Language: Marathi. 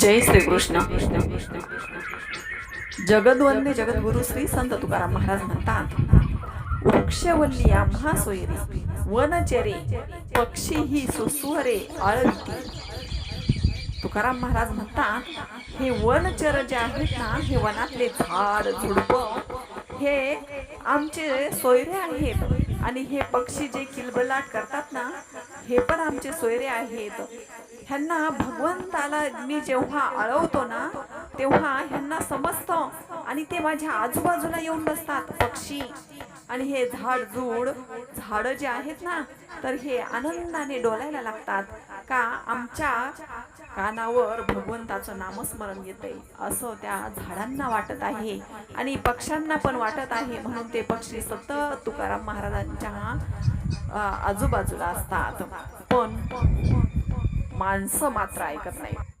जय श्रीकृष्ण. जगद्वंदे जगद्गुरु श्री संत तुकाराम महाराज म्हणतात वृक्षवल्ली आम्हा सोयरे वनचरे पक्षी ही सुस्वरे आळती तुकाराम महाराज म्हणतात हे वनचर जे आहेत ना हे वनातले झाड झुडप हे आमचे सोयरे आहेत आणि हे पक्षी जे किलबलाट करतात ना हे पण आमचे सोयरे आहेत. ह्यांना भगवंताला मी जेव्हा अळवतो ना तेव्हा ह्यांना समजतं. आणि ते माझ्या आजूबाजूला येऊन बसतात. पक्षी आणि हे झाड झुड झाड जे आहेत ना तर हे आनंदाने डोलायला लागतात. का आमच्या कानावर भगवंताचं नामस्मरण येते असं त्या झाडांना वाटत आहे आणि पक्ष्यांना पण वाटत आहे. म्हणून ते पक्षी सतत तुकाराम महाराजांच्या आजूबाजूला असतात. पण माणसं मात्र ऐकत नाही